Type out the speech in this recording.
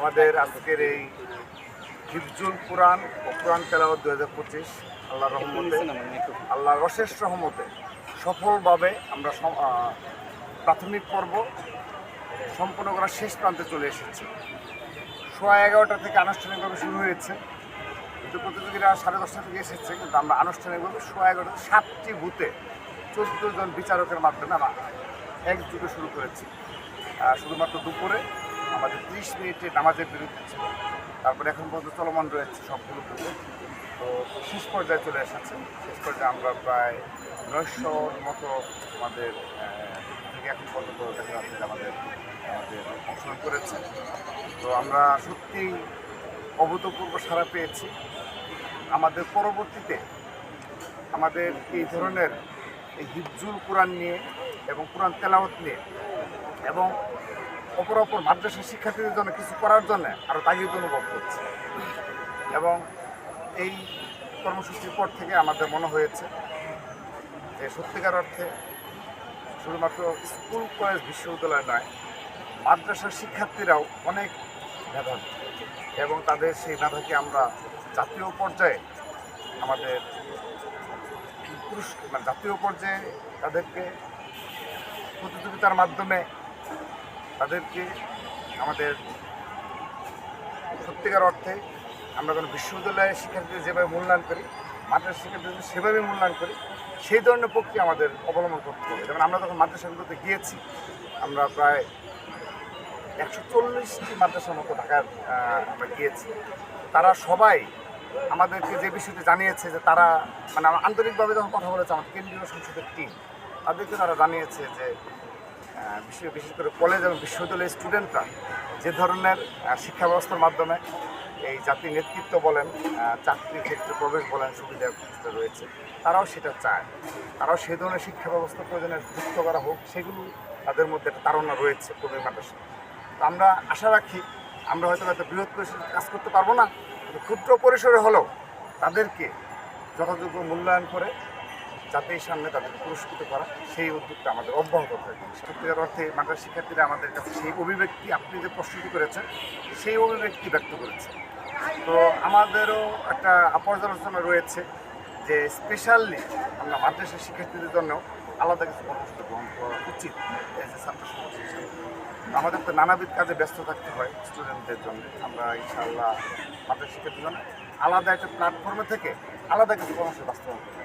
আমাদের আজকের এই হিফজুল কোরআন ও কোরআন তেলাওয়াত দু হাজার পঁচিশ আল্লাহ রহমতে আল্লাহর অশেষ রহমতে সফলভাবে আমরা প্রাথমিক পর্ব সম্পূর্ণ করার শেষ প্রান্তে চলে এসেছি। সোয়া এগারোটা থেকে আনুষ্ঠানিকভাবে শুরু হয়েছে। কিন্তু প্রতিযোগীরা সাড়ে দশটা থেকে এসেছে কিন্তু আমরা আনুষ্ঠানিকভাবে সোয়া এগারোটা সাতটি বুথে চোদ্দ জন বিচারকের মাধ্যমে আমরা একযুগে শুরু করেছি। শুধুমাত্র দুপুরে আমাদের ত্রিশ মিনিটে নামাজের বিরুদ্ধে ছিল। তারপরে এখন পর্যন্ত চলমান রয়েছে সবগুলো বুথে তো শেষ পর্যায়ে চলে এসেছে। শেষ পর্যায়ে আমরা প্রায় নয়শোর মতো আমাদের এখন পর্যন্ত আমাদের আমাদের অংশগ্রহণ করেছে। তো আমরা সত্যিই অভূতপূর্ব সাড়া পেয়েছি। আমাদের পরবর্তীতে আমাদের এই ধরনের এই হিফজুল কোরআন নিয়ে এবং কোরআন তেলাওয়াত নিয়ে এবং অপর অপর মাদ্রাসা শিক্ষার্থীদের জন্য কিছু করার জন্য আরও তাগিদ অনুভব করছি। এবং এই কর্মসূচির পর থেকে আমাদের মনে হয়েছে যে সত্যিকার অর্থে শুধুমাত্র স্কুল, কলেজ, বিশ্ববিদ্যালয় নয়, মাদ্রাসার শিক্ষার্থীরাও অনেক মেধাবী এবং তাদের সেই মেধাকে আমরা জাতীয় পর্যায়ে আমাদের পুরস্কার মানে জাতীয় পর্যায়ে তাদেরকে প্রতিযোগিতার মাধ্যমে তাদেরকে আমাদের সত্যিকার অর্থে আমরা কোনো বিশ্ববিদ্যালয়ের শিক্ষার্থীদের যেভাবে মূল্যায়ন করি মাদ্রাসা শিক্ষার্থীদের সেভাবে মূল্যায়ন করি, সেই ধরনের প্রক্রিয়া আমাদের অবলম্বন করতে হবে। যেমন আমরা যখন মাদ্রাসাগুলোতে গিয়েছি, আমরা প্রায় একশো চল্লিশটি মাদ্রাসার মতো ঢাকার আমরা গিয়েছি। তারা সবাই আমাদেরকে যে বিষয়টি জানিয়েছে যে তারা মানে আন্তরিকভাবে যখন কথা বলেছে, আমাদের কেন্দ্রীয় সংসদের টিম তাদেরকে তারা জানিয়েছে যে বিশেষ বিশেষ করে কলেজ এবং বিশ্ববিদ্যালয়ের স্টুডেন্টরা যে ধরনের শিক্ষা ব্যবস্থার মাধ্যমে এই জাতির নেতৃত্ব বলেন চাকরির ক্ষেত্রে প্রবেশ বলেন, সুবিধা রয়েছে, তারাও সেটা চায়। তারাও সেই ধরনের শিক্ষা ব্যবস্থা প্রয়োজনে যুক্ত করা হোক, সেগুলো তাদের মধ্যে একটা তারণা রয়েছে কর্মী মাদ্রাসা তো আমরা আশা রাখি, আমরা হয়তো হয়তো বৃহৎ পরিসরে কাজ করতে পারব না ক্ষুদ্র পরিসরে হলেও তাদেরকে যথাযোগ্য মূল্যায়ন করে জাতির সামনে তাদেরকে পুরস্কৃত করা, সেই উদ্যোগটা আমাদের অব্যাহত থাকবে। সত্যিকার অর্থে মাদ্রাসা শিক্ষার্থীরা আমাদের কাছে সেই অভিব্যক্তি, আপনি যে প্রস্তুতি করেছেন, সেই অভিব্যক্তি ব্যক্ত করেছে। তো আমাদেরও একটা পর্যালোচনা রয়েছে যে স্পেশালি আমরা মাদ্রাসা শিক্ষার্থীদের জন্য আলাদা কিছু কর্মসূচি গ্রহণ করা উচিত এজ এ ছাত্র আমাদের তো নানাবিধ কাজে ব্যস্ত থাকতে হয় স্টুডেন্টদের জন্য। আমরা ইনশাআল্লাহ মাদ্রাসা শিক্ষার্থীদের জন্য আলাদা একটা প্ল্যাটফর্মে থেকে আলাদা কিছু কর্মসূচি বাস্তবায়ন করতে